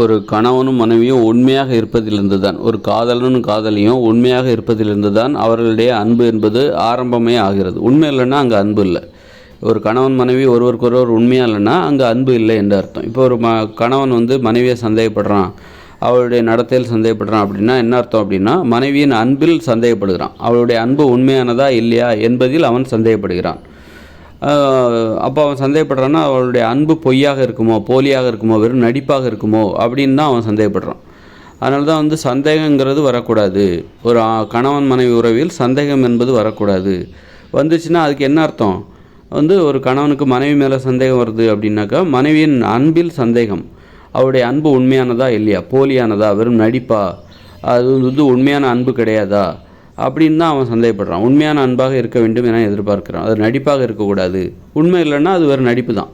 ஒரு கணவனும் மனைவியும் உண்மையாக இருப்பதிலிருந்து தான் ஒரு காதலனும் காதலியும் உண்மையாக இருப்பதிலிருந்து தான் அவர்களுடைய அன்பு என்பது ஆரம்பமே ஆகிறது. உண்மை இல்லைன்னா அங்கே அன்பு இல்லை. ஒரு கணவன் மனைவி ஒருவருக்கொருவர் உண்மையாக இல்லைன்னா அங்கே அன்பு இல்லை என்று அர்த்தம். இப்போ ஒரு ம கணவன் வந்து மனைவியை சந்தேகப்படுறான் அவளுடைய நடத்தையில் சந்தேகப்படுறான் அப்படின்னா என்ன அர்த்தம் அப்படின்னா மனைவியின் அன்பில் சந்தேகப்படுகிறான். அவளுடைய அன்பு உண்மையானதா இல்லையா என்பதில் அவன் சந்தேகப்படுகிறான். அப்போ அவன் சந்தேகப்படுறான்னா அவளுடைய அன்பு பொய்யாக இருக்குமோ போலியாக இருக்குமோ வெறும் நடிப்பாக இருக்குமோ அப்படின்னு தான் அவன் சந்தேகப்படுறான். அதனால தான் வந்து சந்தேகங்கிறது வரக்கூடாது. ஒரு கணவன் மனைவி உறவில் சந்தேகம் என்பது வரக்கூடாது. வந்துச்சுன்னா அதுக்கு என்ன அர்த்தம்? வந்து ஒரு கணவனுக்கு மனைவி மேலே சந்தேகம் வருது அப்படின்னாக்கா மனைவியின் அன்பில் சந்தேகம். அவருடைய அன்பு உண்மையானதா இல்லையா? போலியானதா? வெறும் நடிப்பா? அது வந்து உண்மையான அன்பு கிடையாதா? அப்படின்னு தான் அவன் சந்தேகப்படுறான். உண்மையான அன்பாக இருக்க வேண்டும் என எதிர்பார்க்கிறான். அது நடிப்பாக இருக்கக்கூடாது. உண்மை இல்லைன்னா அது வேறு நடிப்பு தான்.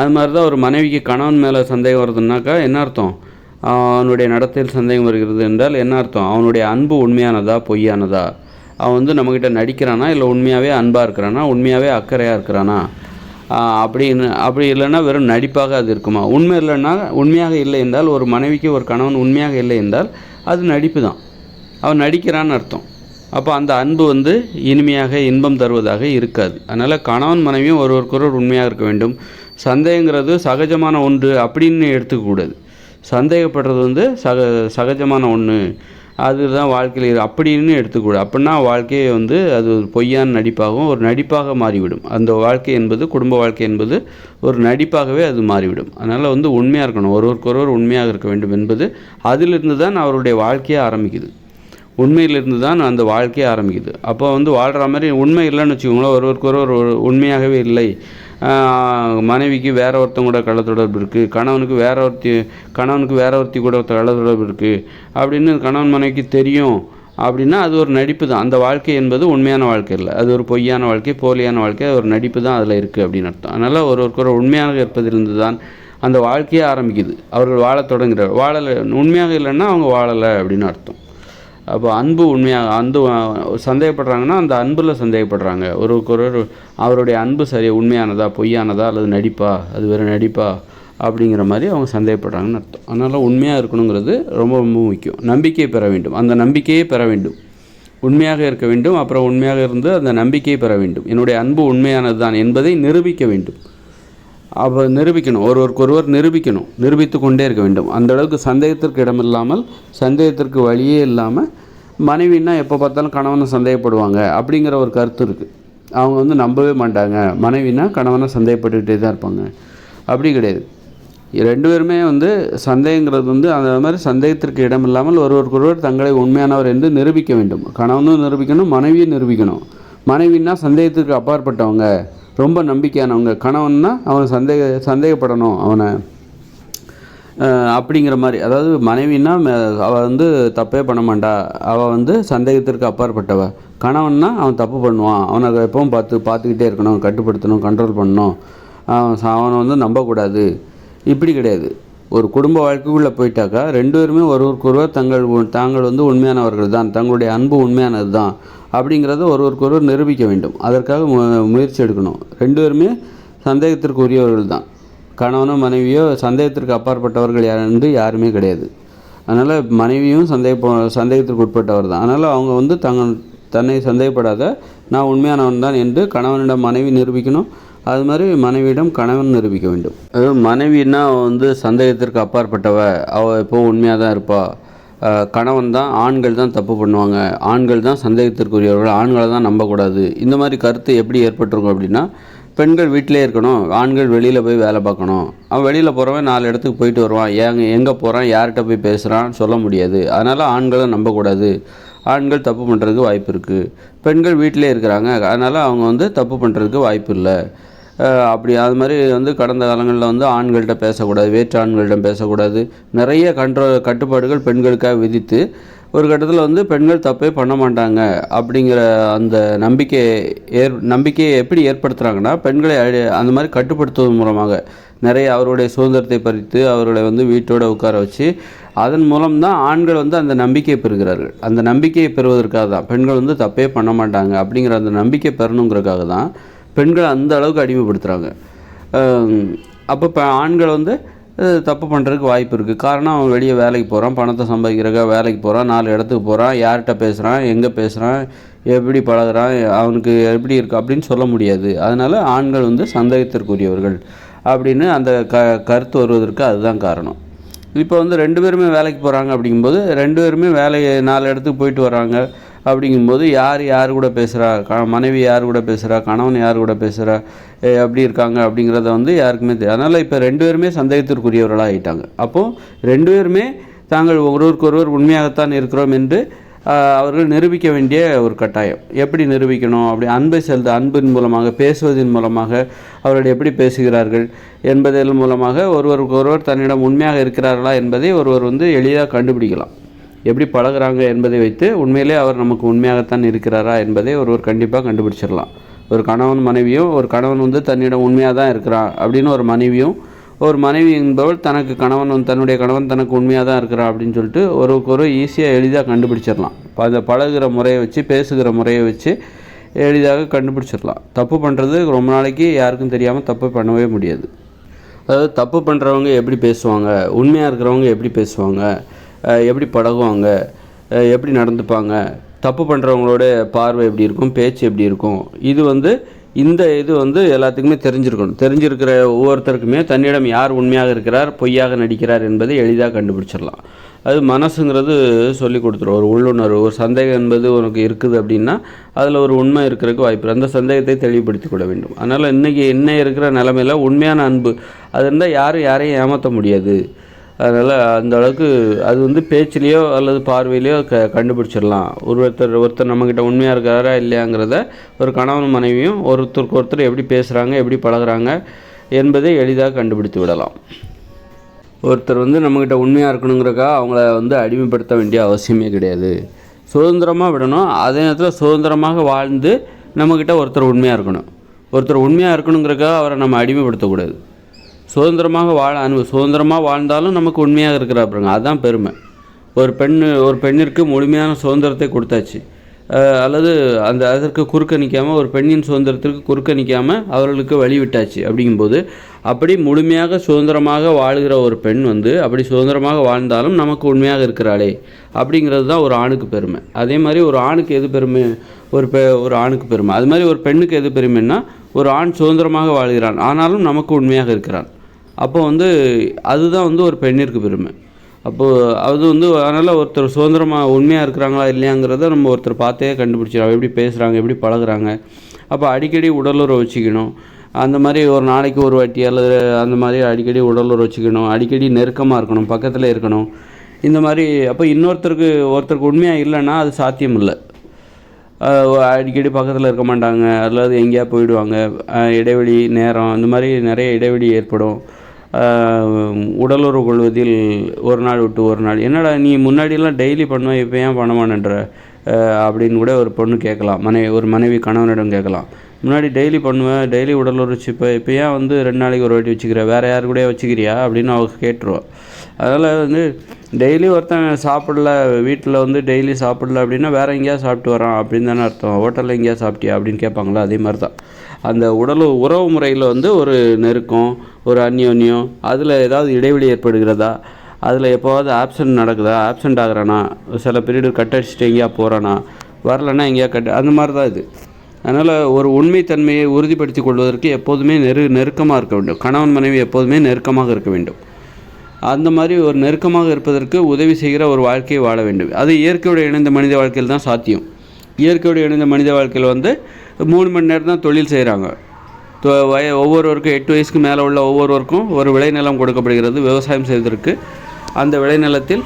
அது மாதிரி தான் ஒரு மனைவிக்கு கணவன் மேலே சந்தேகம் வருதுன்னாக்கா என்ன அர்த்தம்? அவனுடைய நடத்தையில் சந்தேகம் வருகிறது என்றால் என்ன அர்த்தம்? அவனுடைய அன்பு உண்மையானதா பொய்யானதா? அவன் வந்து நம்மக்கிட்ட நடிக்கிறானா இல்லை உண்மையாகவே அன்பாக இருக்கிறானா? உண்மையாகவே அக்கறையாக இருக்கிறானா? அப்படின்னு அப்படி இல்லைன்னா வெறும் நடிப்பாக அது இருக்குமா? உண்மை இல்லைன்னா உண்மையாக இல்லை என்றால் ஒரு மனைவிக்கு ஒரு கணவன் உண்மையாக இல்லை என்றால் அது நடிப்பு தான். அவன் நடிக்கிறான்னு அர்த்தம். அப்போ அந்த அன்பு வந்து இனிமையாக இன்பம் தருவதாக இருக்காது. அதனால் கணவன் மனைவியும் ஒருவருக்கொருவர் உண்மையாக இருக்க வேண்டும். சந்தேகங்கிறது சகஜமான ஒன்று அப்படின்னு எடுத்துக்கக்கூடாது. சந்தேகப்படுறது வந்து சக சகஜமான ஒன்று அதுதான் வாழ்க்கையில் அப்படின்னு எடுத்துக்கூடாது. அப்படின்னா வாழ்க்கையை வந்து அது ஒரு பொய்யான நடிப்பாகவும் ஒரு நடிப்பாக மாறிவிடும். அந்த வாழ்க்கை என்பது குடும்ப வாழ்க்கை என்பது ஒரு நடிப்பாகவே அது மாறிவிடும். அதனால் வந்து உண்மையாக இருக்கணும். ஒருவருக்கொருவர் உண்மையாக இருக்க வேண்டும் என்பது அதிலிருந்து தான் அவருடைய வாழ்க்கையே ஆரம்பிக்குது. உண்மையிலிருந்து தான் அந்த வாழ்க்கையே ஆரம்பிக்குது. அப்போ வந்து வாழ்கிற மாதிரி உண்மை இல்லைன்னு வச்சுக்கோங்களேன் ஒருவருக்கொருவர் ஒரு உண்மையாகவே இல்லை. மனைவிக்கு வேற ஒருத்தங்க கூட கள்ள தொடர்பு இருக்குது கணவனுக்கு வேற ஒருத்தி கணவனுக்கு வேற ஒருத்தி கூட கள்ள தொடர்பு இருக்குது அப்படின்னு கணவன் மனைவிக்கு தெரியும் அப்படின்னா அது ஒரு நடிப்பு தான். அந்த வாழ்க்கை என்பது உண்மையான வாழ்க்கை இல்லை. அது ஒரு பொய்யான வாழ்க்கை போலியான வாழ்க்கை அது ஒரு நடிப்பு தான் அதில் இருக்குது அப்படின்னு அர்த்தம். அதனால் ஒருவருக்கொரு உண்மையாக இருப்பதிலிருந்து தான் அந்த வாழ்க்கையே ஆரம்பிக்குது. அவர்கள் வாழத் தொடங்குகிறார். வாழலை உண்மையாக இல்லைன்னா அவங்க வாழலை அப்படின்னு அர்த்தம். அப்போ அன்பு உண்மையாக அன்பு சந்தேகப்படுறாங்கன்னா அந்த அன்பில் சந்தேகப்படுறாங்க. ஒருவருக்கொருவர் அவருடைய அன்பு சரி உண்மையானதா பொய்யானதா அல்லது நடிப்பா அது வேறு நடிப்பா அப்படிங்கிற மாதிரி அவங்க சந்தேகப்படுறாங்கன்னு அர்த்தம். அதனால் உண்மையாக இருக்கணுங்கிறது ரொம்ப ரொம்ப முக்கியம். நம்பிக்கையை பெற வேண்டும். அந்த நம்பிக்கையை பெற வேண்டும். உண்மையாக இருக்க வேண்டும் அப்புறம் உண்மையாக இருந்து அந்த நம்பிக்கையை பெற வேண்டும். என்னுடைய அன்பு உண்மையானது தான் என்பதை நிரூபிக்க வேண்டும். அப்போ நிரூபிக்கணும். ஒருவருக்கொருவர் நிரூபிக்கணும். நிரூபித்து கொண்டே இருக்க வேண்டும். அந்த அளவுக்கு சந்தேகத்திற்கு இடமில்லாமல் சந்தேகத்திற்கு வழியே இல்லாமல் மனைவின்னா எப்போ பார்த்தாலும் கணவனை சந்தேகப்படுவாங்க அப்படிங்கிற ஒரு கருத்து இருக்குது அவங்க வந்து நம்பவே மாட்டாங்க. மனைவினா கணவனை சந்தேகப்பட்டுக்கிட்டே தான் இருப்பாங்க. அப்படி கிடையாது. ரெண்டு பேருமே வந்து சந்தேகங்கிறது வந்து அந்த மாதிரி சந்தேகத்திற்கு இடமில்லாமல் ஒருவருக்கொருவர் தங்களை உண்மையானவர் என்று நிரூபிக்க வேண்டும். கணவனும் நிரூபிக்கணும் மனைவியும் நிரூபிக்கணும். மனைவின்னா சந்தேகத்திற்கு அப்பாற்பட்டவங்க. ரொம்ப நம்பிக்கையானவங்க. கணவன்னா அவன் சந்தேக சந்தேகப்படணும் அவனை. அப்படிங்கிற மாதிரி. அதாவது மனைவின்னா அவள் வந்து தப்பே பண்ண மாட்டா. அவள் வந்து சந்தேகத்திற்கு அப்பாற்பட்டவ. கணவன்னா அவன் தப்பு பண்ணுவான். அவனை எப்பவும் பார்த்து பார்த்துக்கிட்டே இருக்கணும் கட்டுப்படுத்தணும் கண்ட்ரோல் பண்ணணும். அவன் அவனை வந்து நம்பக்கூடாது. இப்படி கிடையாது. ஒரு குடும்ப வாழ்க்கைக்குள்ளே போயிட்டாக்கா ரெண்டு பேருமே ஒருவருக்கொருவர் தங்கள் தாங்கள் வந்து உண்மையானவர்கள் தான். தங்களுடைய அன்பு உண்மையானது தான் அப்படிங்கிறத ஒருவருக்கொருவர் நிரூபிக்க வேண்டும். அதற்காக மு- முயற்சி எடுக்கணும். ரெண்டு பேருமே சந்தேகத்திற்கு உரியவர்கள் தான் கணவனோ மனைவியோ சந்தேகத்திற்கு அப்பாற்பட்டவர்கள் யார் என்று யாருமே கிடையாது. அதனால் மனைவியும் சந்தேக சந்தேகத்திற்கு உட்பட்டவர் தான் அதனால் அவங்க வந்து தங்கள் தன்னை சந்தேகப்படாத நான் உண்மையானவன் தான் என்று கணவனிடம் மனைவி நிரூபிக்கணும். அது மாதிரி மனைவியிடம் கணவன் நிரூபிக்க வேண்டும். அது மனைவின்னா வந்து சந்தேகத்திற்கு அப்பாற்பட்டவ அவள் எப்போ உண்மையாக தான் இருப்பாள் கணவன் தான் ஆண்கள் தான் தப்பு பண்ணுவாங்க. ஆண்கள் தான் சந்தேகத்திற்குரியவர்கள். ஆண்களை தான் நம்பக்கூடாது. இந்த மாதிரி கருத்து எப்படி ஏற்பட்டிருக்கும் அப்படின்னா பெண்கள் வீட்டிலே இருக்கணும். ஆண்கள் வெளியில் போய் வேலை பார்க்கணும். அவன் வெளியில் போகிறவன் நாலு இடத்துக்கு போயிட்டு வருவான். ஏங்க எங்கே போகிறான் யார்கிட்ட போய் பேசுகிறான்னு சொல்ல முடியாது. அதனால் ஆண்களை நம்பக்கூடாது. ஆண்கள் தப்பு பண்ணுறதுக்கு வாய்ப்பு இருக்குது பெண்கள் வீட்டிலே இருக்கிறாங்க. அதனால் அவங்க வந்து தப்பு பண்ணுறதுக்கு வாய்ப்பு இல்லை. அப்படி அது மாதிரி வந்து கடந்த காலங்களில் வந்து ஆண்கள்கிட்ட பேசக்கூடாது வேற்று ஆண்களிடம் பேசக்கூடாது. நிறைய கண்ட்ரோ கட்டுப்பாடுகள் பெண்களுக்காக விதித்து ஒரு கட்டத்தில் வந்து பெண்கள் தப்பே பண்ண மாட்டாங்க அப்படிங்கிற அந்த நம்பிக்கை ஏற் நம்பிக்கையை எப்படி ஏற்படுத்துகிறாங்கன்னா பெண்களை அழி- அந்த மாதிரி கட்டுப்படுத்துவதன் மூலமாக நிறைய அவருடைய சுதந்திரத்தை பறித்து அவர்களை வந்து வீட்டோடு உட்கார வச்சு அதன் மூலம் தான் ஆண்கள் வந்து அந்த நம்பிக்கையை பெறுகிறார்கள். அந்த நம்பிக்கையை பெறுவதற்காக தான் பெண்கள் வந்து தப்பே பண்ண மாட்டாங்க அப்படிங்கிற அந்த நம்பிக்கை பெறணுங்கிறதுக்காக தான் பெண்களை அந்த அளவுக்கு அடிமைப்படுத்துகிறாங்க அப்போ இப்போ ஆண்கள் வந்து தப்பு பண்ணுறதுக்கு வாய்ப்பு இருக்குது காரணம் அவன் வெளியே வேலைக்கு போகிறான் பணத்தை சம்பாதிக்கிறக்காக வேலைக்கு போகிறான் நாலு இடத்துக்கு போகிறான் யார்கிட்ட பேசுகிறான் எங்கே பேசுகிறான் எப்படி பழகுறான் அவனுக்கு எப்படி இருக்கு அப்படின்னு சொல்ல முடியாது. அதனால் ஆண்கள் வந்து சந்தேகத்திற்குரியவர்கள் அப்படின்னு அந்த க கருத்து வருவதற்கு அதுதான் காரணம். இப்போ வந்து ரெண்டு பேருமே வேலைக்கு போகிறாங்க அப்படிங்கும்போது ரெண்டு பேருமே வேலையை நாலு இடத்துக்கு போயிட்டு வராங்க அப்படிங்கும்போது யார் யார் கூட பேசுகிறா க மனைவி யார் கூட பேசுகிறா கணவன் யார் கூட பேசுகிறா எப்படி இருக்காங்க அப்படிங்கிறத வந்து யாருக்குமே தெரியும் அதனால் இப்போ ரெண்டு பேருமே சந்தேகத்திற்குரியவர்களாக ஆயிட்டாங்க. அப்போது ரெண்டு பேருமே தாங்கள் ஒருவருக்கொருவர் உண்மையாகத்தான் இருக்கிறோம் என்று அவர்கள் நிரூபிக்க வேண்டிய ஒரு கட்டாயம். எப்படி நிரூபிக்கணும்? அப்படி அன்பை செலுத்த அன்பின் மூலமாக பேசுவதன் மூலமாக அவர்கள் எப்படி பேசுகிறார்கள் என்பதன் மூலமாக ஒருவருக்கு ஒருவர் தன்னிடம் உண்மையாக இருக்கிறார்களா என்பதை ஒருவர் வந்து எளிதாக கண்டுபிடிக்கலாம். எப்படி பழகுறாங்க என்பதை வைத்து உண்மையிலே அவர் நமக்கு உண்மையாகத்தான் இருக்கிறாரா என்பதை ஒருவர் கண்டிப்பாக கண்டுபிடிச்சிடலாம். ஒரு கணவன் மனைவியும் ஒரு கணவன் வந்து தன்னிடம் உண்மையாக தான் இருக்கிறான் அப்படின்னு ஒரு மனைவியும் ஒரு மனைவி என்பவள் தனக்கு கணவன் வந்து தன்னுடைய கணவன் தனக்கு உண்மையாக தான் இருக்கிறான் அப்படின்னு சொல்லிட்டு ஒருவருக்கு ஒரு ஈஸியாக எளிதாக கண்டுபிடிச்சிடலாம். அதை அந்த பழகுற முறையை வச்சு பேசுகிற முறையை வச்சு எளிதாக கண்டுபிடிச்சிடலாம். தப்பு பண்ணுறது ரொம்ப நாளைக்கு யாருக்கும் தெரியாமல் தப்பு பண்ணவே முடியாது. அதாவது தப்பு பண்ணுறவங்க எப்படி பேசுவாங்க உண்மையாக இருக்கிறவங்க எப்படி பேசுவாங்க எப்படி பழகுவாங்க எப்படி நடந்துப்பாங்க தப்பு பண்ணுறவங்களோட பார்வை எப்படி இருக்கும் பேச்சு எப்படி இருக்கும் இது வந்து இந்த இது வந்து எல்லாத்துக்குமே தெரிஞ்சிருக்கணும். தெரிஞ்சிருக்கிற ஒவ்வொருத்தருக்குமே தன்னிடம் யார் உண்மையாக இருக்கிறார் பொய்யாக நடிக்கிறார் என்பதை எளிதாக கண்டுபிடிச்சிடலாம். அது மனசுங்கிறது சொல்லி கொடுத்துரும். ஒரு உள்ளுணர்வு ஒரு சந்தேகம் என்பது உனக்கு இருக்குது அப்படின்னா அதில் ஒரு உண்மை இருக்கிறதுக்கு வாய்ப்பு அந்த சந்தேகத்தை தெளிவுபடுத்தி கொள்ள வேண்டும். அதனால் இன்றைக்கி என்ன இருக்கிற நிலமையில உண்மையான அன்பு அது இருந்தால் யாரும் யாரையும் ஏமாற்ற முடியாது. அதனால் அந்த அளவுக்கு அது வந்து பேச்சிலேயோ அல்லது பார்வையிலையோ க கண்டுபிடிச்சிடலாம். ஒருத்தர் ஒருத்தர் நம்மக்கிட்ட உண்மையாக இருக்காரா இல்லையாங்கிறத ஒரு கணவன் மனைவியும் ஒருத்தருக்கு ஒருத்தர் எப்படி பேசுகிறாங்க எப்படி பழகுறாங்க என்பதை எளிதாக கண்டுபிடித்து விடலாம். ஒருத்தர் வந்து நம்மக்கிட்ட உண்மையாக இருக்கணுங்கிறக்கா அவங்கள வந்து அடிமைப்படுத்த வேண்டிய அவசியமே கிடையாது. சுதந்திரமாக விடணும். அதே நேரத்தில் சுதந்திரமாக வாழ்ந்து நம்மக்கிட்ட ஒருத்தர் உண்மையாக இருக்கணும். ஒருத்தர் உண்மையாக இருக்கணுங்கிறக்காக அவரை நம்ம அடிமைப்படுத்தக்கூடாது. சுதந்திரமாக வாழ அனு சுதந்திரமாக வாழ்ந்தாலும் நமக்கு உண்மையாக இருக்கிறா பாருங்க. அதுதான் பெருமை. ஒரு பெண் ஒரு பெண்ணிற்கு முழுமையான சுதந்திரத்தை கொடுத்தாச்சு. அல்லது அந்த அதற்கு குறுக்க நிற்காமல் ஒரு பெண்ணின் சுதந்திரத்திற்கு குறுக்க நிற்காமல் அவர்களுக்கு வழி விட்டாச்சு அப்படிங்கும்போது அப்படி முழுமையாக சுதந்திரமாக வாழ்கிற ஒரு பெண் வந்து அப்படி சுதந்திரமாக வாழ்ந்தாலும் நமக்கு உண்மையாக இருக்கிறாளே அப்படிங்கிறது தான் ஒரு ஆணுக்கு பெருமை. அதே மாதிரி ஒரு ஆணுக்கு எது பெருமை? ஒரு பெ ஒரு ஆணுக்கு பெருமை. அது மாதிரி ஒரு பெண்ணுக்கு எது பெருமைன்னா ஒரு ஆண் சுதந்திரமாக வாழ்கிறான். ஆனாலும் நமக்கு உண்மையாக இருக்கிறான். அப்போ வந்து அதுதான் வந்து ஒரு பெண்ணிற்கு பெருமை. அப்போது அது வந்து அதனால் ஒருத்தர் சுதந்திரமாக உண்மையாக இருக்கிறாங்களா இல்லையாங்கிறத நம்ம ஒருத்தர் பார்த்தே கண்டுபிடிச்சிடும் எப்படி பேசுகிறாங்க எப்படி பழகுறாங்க. அப்போ அடிக்கடி உடலுறவு வச்சுக்கணும். அந்த மாதிரி ஒரு நாளைக்கு ஒரு வாட்டி அல்லது அந்த மாதிரி அடிக்கடி உடலுறவு வச்சுக்கணும். அடிக்கடி நெருக்கமாக இருக்கணும் பக்கத்தில் இருக்கணும். இந்த மாதிரி அப்போ இன்னொருத்தருக்கு ஒருத்தருக்கு உண்மையாக இல்லைன்னா அது சாத்தியம் இல்லை அடிக்கடி பக்கத்தில் இருக்க மாட்டாங்க. அல்லது எங்கேயா போயிடுவாங்க. இடைவெளி நேரம் இந்த மாதிரி நிறைய இடைவெளி ஏற்படும். உடலுறவு கொள்வதில் ஒரு நாள் விட்டு ஒரு நாள். என்னடா நீ முன்னாடியெல்லாம் டெய்லி பண்ணுவேன் இப்போ ஏன் பண்ண அப்படின்னு கூட ஒரு பொண்ணு கேட்கலாம். மனைவி ஒரு மனைவி கணவனிடம் கேட்கலாம். முன்னாடி டெய்லி பண்ணுவேன் டெய்லி உடலுறவு இப்போ இப்போ ஏன் வந்து ரெண்டு நாளைக்கு ஒரு வாட்டி வச்சுக்கிற? வேறு யார் கூட வச்சுக்கிறியா? அப்படின்னு அவங்க கேட்டுருவோம் அதனால் வந்து டெய்லி ஒருத்தன் சாப்பிடல வீட்டில் வந்து டெய்லி சாப்பிடல அப்படின்னா வேறு எங்கேயா சாப்பிட்டு வரான் அப்படின்னு தானே அர்த்தம். ஹோட்டலில் எங்கேயா சாப்பிட்டியா அப்படின்னு கேட்பாங்களா? அதே மாதிரி தான் அந்த உடல் உறவு முறையில் வந்து ஒரு நெருக்கம் ஒரு அந்யோன்யம் அதில் ஏதாவது இடைவெளி ஏற்படுகிறதா? அதில் எப்போவாவது ஆப்சன்ட் நடக்குதா? ஆப்சண்ட் ஆகிறானா? சில பீரியடு கட் அடிச்சுட்டு எங்கேயா போகிறானா வரலன்னா எங்கேயா கட் அந்த மாதிரி தான் இது. அதனால் ஒரு உண்மைத்தன்மையை உறுதிப்படுத்தி கொள்வதற்கு எப்போதுமே நெரு நெருக்கமாக இருக்க வேண்டும். கணவன் மனைவி எப்போதுமே நெருக்கமாக இருக்க வேண்டும். அந்த மாதிரி ஒரு நெருக்கமாக இருப்பதற்கு உதவி செய்கிற ஒரு வாழ்க்கையை வாழ வேண்டும். அது இயற்கையோடு இணைந்த மனித வாழ்க்கையில் தான் சாத்தியம். இயற்கையோடு இணைந்த மனித வாழ்க்கையில் வந்து மூணு மணி நேரம் தான் தொழில் செய்கிறாங்க வய ஒவ்வொருவருக்கும் எட்டு வயசுக்கு மேலே உள்ள ஒவ்வொருவருக்கும் ஒரு விளைநிலம் கொடுக்கப்படுகிறது விவசாயம் செய்வதற்கு. அந்த விளைநிலத்தில்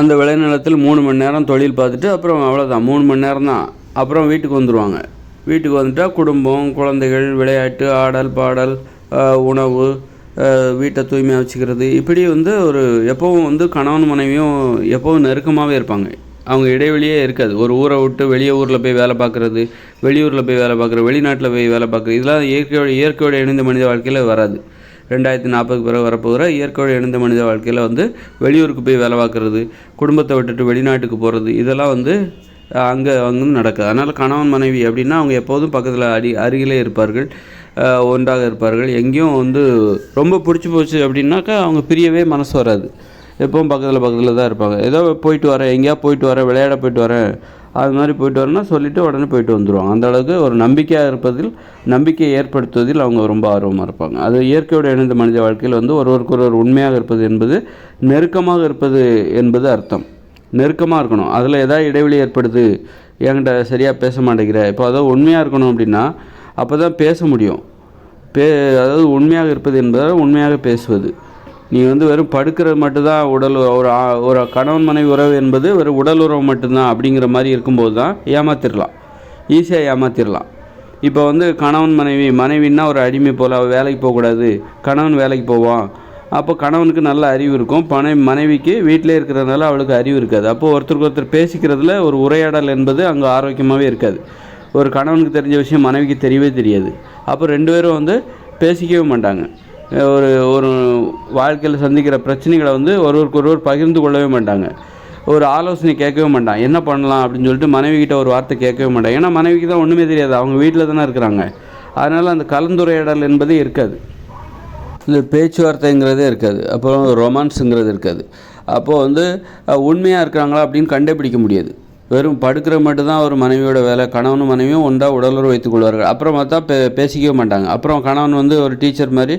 அந்த விளைநிலத்தில் மூணு மணி நேரம் தொழில் பார்த்துட்டு அப்புறம் அவ்வளோதான் மூணு மணி நேரம் தான். அப்புறம் வீட்டுக்கு வந்துடுவாங்க வீட்டுக்கு வந்துட்டால் குடும்பம் குழந்தைகள் விளையாட்டு ஆடல் பாடல் உணவு வீட்டை தூய்மையாக வச்சுக்கிறது. இப்படி வந்து ஒரு எப்போவும் வந்து கணவன் மனைவியும் எப்போவும் நெருக்கமாகவே இருப்பாங்க. அவங்க இடைவெளியே இருக்காது. ஒரு ஊரை விட்டு வெளியே ஊரில் போய் வேலை பார்க்குறது வெளியூரில் போய் வேலை பார்க்குறது வெளிநாட்டில் போய் வேலை பார்க்குறது இதெல்லாம் இயற்கையோட இயற்கையோட இணைந்த மனித வாழ்க்கையில் வராது. ரெண்டாயிரத்தி நாற்பதுக்கு பிறகு வரப்போகிற இயற்கையோடு இணைந்த மனித வாழ்க்கையில் வந்து வெளியூருக்கு போய் வேலை பார்க்குறது குடும்பத்தை விட்டுட்டு வெளிநாட்டுக்கு போகிறது இதெல்லாம் வந்து அங்கே அங்கே நடக்குது. அதனால் கணவன் மனைவி அப்படின்னா அவங்க எப்போதும் பக்கத்தில் அடி அருகிலே இருப்பார்கள். ஒன்றாக இருப்பார்கள். எங்கேயும் வந்து ரொம்ப பிடிச்சி போச்சு அப்படின்னாக்கா அவங்க பிரியவே மனசு வராது. எப்பவும் பக்கத்தில் பக்கத்தில் தான் இருப்பாங்க. ஏதோ போயிட்டு வரேன் எங்கேயா போயிட்டு வரேன் விளையாட போயிட்டு வரேன் அது மாதிரி போயிட்டு வரேன்னா சொல்லிவிட்டு உடனே போயிட்டு வந்துடுவாங்க அந்த அளவுக்கு ஒரு நம்பிக்கையாக இருப்பதில் நம்பிக்கையை ஏற்படுத்துவதில் அவங்க ரொம்ப ஆர்வமாக இருப்பாங்க. அது இயற்கையோடு இணைந்த மனித வாழ்க்கையில் வந்து ஒருவருக்கு ஒருவர் உண்மையாக இருப்பது என்பது நெருக்கமாக இருப்பது என்பது அர்த்தம். நெருக்கமாக இருக்கணும். அதில் எதாவது இடைவெளி ஏற்படுது. என்கிட்ட சரியாக பேச மாட்டேங்கிற. இப்போ அதாவது உண்மையாக இருக்கணும் அப்படின்னா அப்போ தான் பேச முடியும். பே அதாவது உண்மையாக இருப்பது என்பதால் உண்மையாக பேசுவது. நீ வந்து வெறும் படுக்கிறது மட்டும்தான் உடல் ஒரு ஒரு கணவன் மனைவி உறவு என்பது ஒரு உடல் உறவு மட்டும்தான் அப்படிங்கிற மாதிரி இருக்கும்போது தான் ஏமாத்திடலாம் ஈஸியாக ஏமாத்திடலாம் இப்போ வந்து கணவன் மனைவி மனைவின்னா ஒரு அடிமை போல் அவள் வேலைக்கு போகக்கூடாது கணவன் வேலைக்கு போவான். அப்போ கணவனுக்கு நல்ல அறிவு இருக்கும் பனை மனைவிக்கு வீட்டிலே இருக்கிறதுனால அவளுக்கு அறிவு இருக்காது. அப்போது ஒருத்தருக்கு ஒருத்தர் பேசிக்கிறதுல ஒரு உரையாடல் என்பது அங்கே ஆரோக்கியமாகவே இருக்காது. ஒரு கணவனுக்கு தெரிஞ்ச விஷயம் மனைவிக்கு தெரியவே தெரியாது. அப்போ ரெண்டு பேரும் வந்து பேசிக்கவே மாட்டாங்க. ஒரு ஒரு வாழ்க்கையில் சந்திக்கிற பிரச்சனைகளை வந்து ஒருவருக்கு ஒருவர் பகிர்ந்து கொள்ளவே மாட்டாங்க. ஒரு ஆலோசனை கேட்கவே மாட்டான். என்ன பண்ணலாம் அப்படின்னு சொல்லிட்டு மனைவிக்கிட்ட ஒரு வார்த்தை கேட்கவே மாட்டான். ஏன்னா மனைவிக்கு தான் ஒன்றுமே தெரியாது. அவங்க வீட்டில் தானே இருக்கிறாங்க. அதனால் அந்த கலந்துரையாடல் என்பதே இருக்காது. இந்த பேச்சுவார்த்தைங்கிறதே இருக்காது. அப்புறம் ரொமான்ஸுங்கிறது இருக்காது. அப்போது வந்து உண்மையாக இருக்கிறாங்களா அப்படின்னு கண்டுபிடிக்க முடியாது. வெறும் படுக்கிற மட்டும்தான் அவர் மனைவியோட வேலை கணவனும் மனைவியும் ஒன்றா உடலுறவு வைத்துக் கொள்வார்கள். அப்புறம் பார்த்தா பே பேசிக்கவே மாட்டாங்க. அப்புறம் கணவன் வந்து ஒரு டீச்சர் மாதிரி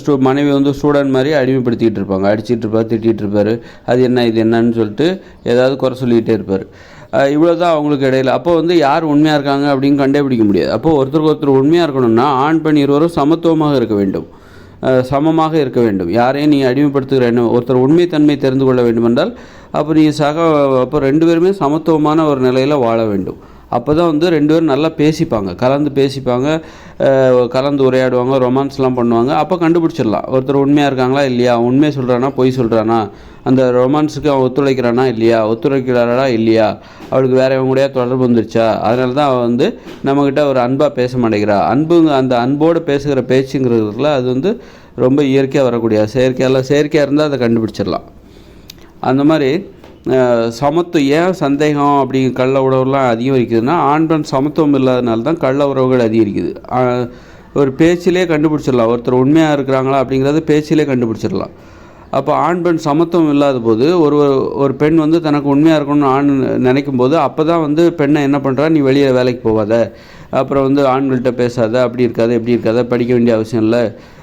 ஸ்டூ மனைவி வந்து ஸ்டூடெண்ட் மாதிரி அடிமைப்படுத்திக்கிட்டு இருப்பாங்க. அடிச்சிட்டு இருப்பார் திட்டிகிட்டு இருப்பார். அது என்ன இது என்னன்னு சொல்லிட்டு ஏதாவது குறை சொல்லிக்கிட்டே இருப்பார். இவ்வளோ தான் அவங்களுக்கு இடையில. அப்போ வந்து யார் உண்மையாக இருக்காங்க அப்படின்னு கண்டுபிடிக்க முடியாது. அப்போது ஒருத்தருக்கு ஒருத்தர் உண்மையாக இருக்கணும்னா ஆண் பெண் இருவரும் சமத்துவமாக இருக்க வேண்டும். சமமாக இருக்க வேண்டும். யாரையும் நீ அடிமைப்படுத்துகிற எண்ணம் ஒருத்தர் உண்மைத்தன்மை தெரிந்து கொள்ள வேண்டுமென்றால் அப்போ நீ சக அப்போ ரெண்டு பேருமே சமத்துவமான ஒரு நிலையில் வாழ வேண்டும். அப்போ தான் வந்து ரெண்டு பேரும் நல்லா பேசிப்பாங்க. கலந்து பேசிப்பாங்க. கலந்து உரையாடுவாங்க. ரொமான்ஸ்லாம் பண்ணுவாங்க. அப்போ கண்டுபிடிச்சிடலாம். ஒருத்தர் உண்மையாக இருக்காங்களா இல்லையா? உண்மை சொல்கிறானா பொய் சொல்கிறானா அந்த ரொமான்ஸுக்கு அவன் ஒத்துழைக்கிறானா இல்லையா? ஒத்துழைக்கிறாரா இல்லையா? அவளுக்கு வேற இவங்க கூடயா தொடர்பு வந்துருச்சா? அதனால தான் அவள் வந்து நம்மக்கிட்ட ஒரு அன்பாக பேச மாட்டேங்கிறா. அன்புங்க அந்த அன்போடு பேசுகிற பேச்சுங்கிறதுல அது வந்து ரொம்ப இயற்கையாக வரக்கூடிய செயற்கையெல்லாம் செயற்கையாக இருந்தால் அதை கண்டுபிடிச்சிடலாம். அந்த மாதிரி சமத்துவம் ஏன் சந்தேகம் அப்படிங்க கள்ள உறவுலாம் அதிகரிக்குதுன்னா ஆண் பெண் சமத்துவம் இல்லாதனால தான் கள்ள உறவுகள் அதிகரிக்குது. ஒரு பேச்சிலே கண்டுபிடிச்சிடலாம். ஒருத்தர் உண்மையாக இருக்கிறாங்களா அப்படிங்கிறத பேச்சிலே கண்டுபிடிச்சிடலாம். அப்போ ஆண் பெண் சமத்துவம் இல்லாத போது ஒரு ஒரு பெண் வந்து தனக்கு உண்மையாக இருக்கணும்னு ஆண் நினைக்கும் போது அப்போ தான் வந்து பெண்ணை என்ன பண்ணுறா நீ வெளியே வேலைக்கு போகாத. அப்புறம் வந்து ஆண்கள்கிட்ட பேசாத. அப்படி இருக்காது இப்படி இருக்காத. படிக்க வேண்டிய அவசியம் இல்லை.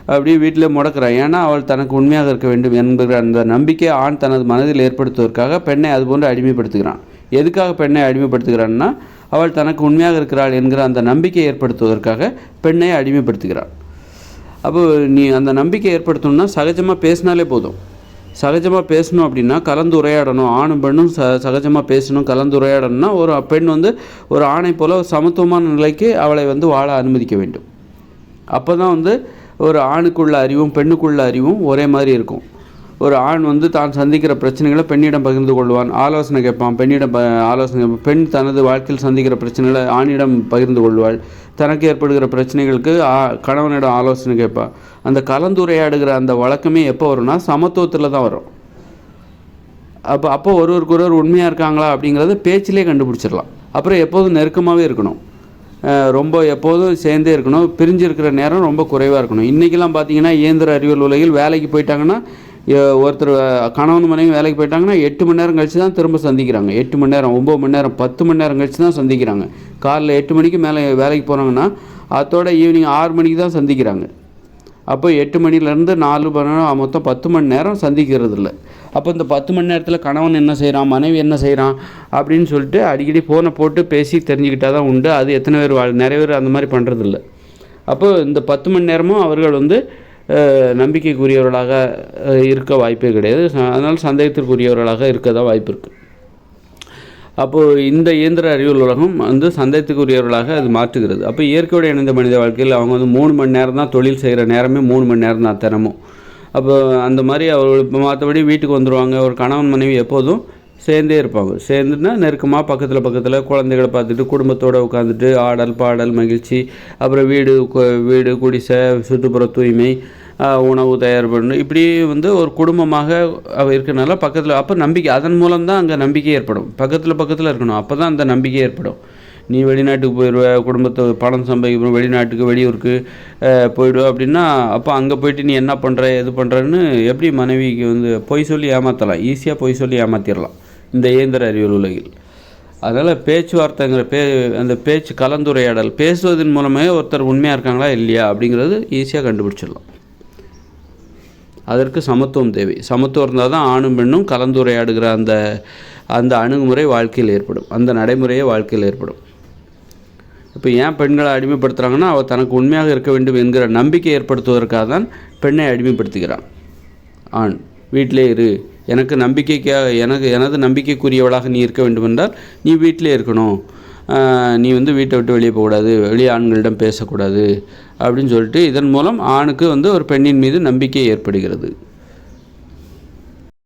அப்படியே வீட்டிலே முடக்கிறான். ஏன்னா அவள் தனக்கு உண்மையாக இருக்க வேண்டும் என்கிற அந்த நம்பிக்கையை ஆண் தனது மனதில் ஏற்படுத்துவதற்காக பெண்ணை அதுபோன்று அடிமைப்படுத்துகிறான். எதுக்காக பெண்ணை அடிமைப்படுத்துகிறான்னா அவள் தனக்கு உண்மையாக இருக்கிறாள் என்கிற அந்த நம்பிக்கையை ஏற்படுத்துவதற்காக பெண்ணை அடிமைப்படுத்துகிறான் அப்போ நீ அந்த நம்பிக்கை ஏற்படுத்தணும்னா சகஜமாக பேசினாலே போதும். சகஜமாக பேசணும் அப்படின்னா கலந்து உரையாடணும். ஆணும் பெண்ணும் ச சகஜமாக பேசணும் கலந்து உரையாடணும்னா ஒரு பெண் வந்து ஒரு ஆணை போல் சமத்துவமான நிலைக்கு அவளை வந்து வாழ அனுமதிக்க வேண்டும். அப்போ தான் வந்து ஒரு ஆணுக்குள்ள அறிவும் பெண்ணுக்குள்ள அறிவும் ஒரே மாதிரி இருக்கும். ஒரு ஆண் வந்து தான் சந்திக்கிற பிரச்சனைகளை பெண்ணிடம் பகிர்ந்து கொள்வான் ஆலோசனை கேட்பான். பெண்ணிடம் ப- ஆலோசனை கேட்பான். பெண் தனது வாழ்க்கையில் சந்திக்கிற பிரச்சனைகளை ஆணிடம் பகிர்ந்து கொள்வாள். தனக்கு ஏற்படுகிற பிரச்சனைகளுக்கு ஆ- கணவனிடம் ஆலோசனை கேட்பாள் அந்த கலந்துரையாடுகிற அந்த வழக்கமே எப்போ வரும்னா சமத்துவத்தில் தான் வரும். அப்போ அப்போ ஒருவருக்கு ஒருவர் உண்மையாக இருக்காங்களா அப்படிங்கிறத பேச்சிலே கண்டுபிடிச்சிடலாம். அப்புறம் எப்போதும் நெருக்கமாகவே இருக்கணும். ரொம்ப எப்போதும் சேர்ந்தே இருக்கணும். பிரிஞ்சு இருக்கிற நேரம் ரொம்ப குறைவாக இருக்கணும். இன்றைக்கெல்லாம் பார்த்தீங்கன்னா இயந்திர அறிவியல் உலகில் வேலைக்கு போயிட்டாங்கன்னா ஒருத்தர் கணவன் மனைவி வேலைக்கு போயிட்டாங்கன்னா எட்டு மணி நேரம் கழிச்சு தான் திரும்ப சந்திக்கிறாங்க. எட்டு மணி நேரம் ஒம்பது மணி நேரம் பத்து மணி நேரம் கழிச்சு தான் சந்திக்கிறாங்க. காலைல எட்டு மணிக்கு மேலே வேலைக்கு போகிறாங்கன்னா அதோட ஈவினிங் ஆறு மணிக்கு தான் சந்திக்கிறாங்க. அப்போ எட்டு மணிலேருந்து நாலு மணி நேரம் மொத்தம் பத்து மணி நேரம் சந்திக்கிறது இல்லை அப்போ இந்த பத்து மணி நேரத்தில் கணவன் என்ன செய்கிறான் மனைவி என்ன செய்கிறான் அப்படின்னு சொல்லிட்டு அடிக்கடி ஃபோனை போட்டு பேசி தெரிஞ்சுக்கிட்டால் தான் உண்டு. அது எத்தனை பேர் வாழ் நிறைய பேர் அந்த மாதிரி பண்ணுறதில்ல அப்போ இந்த பத்து மணி நேரமும் அவர்கள் வந்து நம்பிக்கைக்குரியவர்களாக இருக்க வாய்ப்பே கிடையாது. அதனால் சந்தேகத்திற்குரியவர்களாக இருக்க தான் வாய்ப்பு இருக்குது அப்போது இந்த இயந்திர அறிவியல் உலகம் வந்து சந்தேகத்துக்குரியவர்களாக அது மாற்றுகிறது. அப்போ இயற்கையோடு இணைந்த மனித வாழ்க்கையில் அவங்க வந்து மூணு மணி நேரம் தான் தொழில் செய்கிற நேரமே மூணு மணி நேரம் தான் தினமும். அப்போ அந்த மாதிரி அவர்கள் இப்போ மற்றபடி வீட்டுக்கு வந்துடுவாங்க ஒரு கணவன் மனைவி எப்போதும் சேர்ந்தே இருப்பாங்க. சேர்ந்துன்னா நெருக்கமாக பக்கத்தில் பக்கத்தில் குழந்தைகளை பார்த்துட்டு குடும்பத்தோடு உட்காந்துட்டு ஆடல் பாடல் மகிழ்ச்சி அப்புறம் வீடு வீடு குடிசை சுற்றுப்புற தூய்மை உணவு தயார் பண்ணணும். இப்படி வந்து ஒரு குடும்பமாக அவ இருக்கனால பக்கத்தில் அப்போ நம்பிக்கை அதன் மூலம் தான் அங்கே நம்பிக்கை ஏற்படும். பக்கத்தில் பக்கத்தில் இருக்கணும். அப்போ தான் அந்த நம்பிக்கை ஏற்படும். நீ வெளிநாட்டுக்கு போயிடுவ குடும்பத்தை பணம் சம்பாதிக்கணும் வெளிநாட்டுக்கு வெளியூருக்கு போயிடுவ அப்படின்னா அப்போ அங்கே போயிட்டு நீ என்ன பண்ணுற எது பண்ணுறன்னு எப்படி மனைவிக்கு வந்து பொய் சொல்லி ஏமாற்றலாம் ஈஸியாக பொய் சொல்லி ஏமாற்றிடலாம் இந்த இயந்திர அறிவியல் உலகில். அதனால் பேச்சுவார்த்தைங்கிற பே அந்த பேச்சு கலந்துரையாடல் பேசுவதன் மூலமே ஒருத்தர் உண்மையாக இருக்காங்களா இல்லையா அப்படிங்கிறது ஈஸியாக கண்டுபிடிச்சிடலாம். அதற்கு சமத்துவம் தேவை. சமத்துவம் இருந்தால் தான் ஆணும் பெண்ணும் கலந்துரையாடுகிற அந்த அந்த அணுகுமுறை வாழ்க்கையில் ஏற்படும். அந்த நடைமுறையே வாழ்க்கையில் ஏற்படும். இப்போ ஏன் பெண்களை அடிமைப்படுத்துகிறாங்கன்னா அவள் தனக்கு உண்மையாக இருக்க வேண்டும் என்கிற நம்பிக்கை ஏற்படுத்துவதற்காக தான் பெண்ணை அடிமைப்படுத்துகிறான். ஆண் வீட்டிலே இரு. எனக்கு நம்பிக்கைக்காக எனக்கு எனது நம்பிக்கைக்குரியவளாக நீ இருக்க வேண்டும் என்றால் நீ வீட்டிலே இருக்கணும். நீ வந்து வீட்டை விட்டு வெளியே போகக்கூடாது. வெளியே ஆண்களிடம் பேசக்கூடாது. அப்படின்னு சொல்லிட்டு இதன் மூலம் ஆணுக்கு வந்து ஒரு பெண்ணின் மீது நம்பிக்கை ஏற்படுகிறது.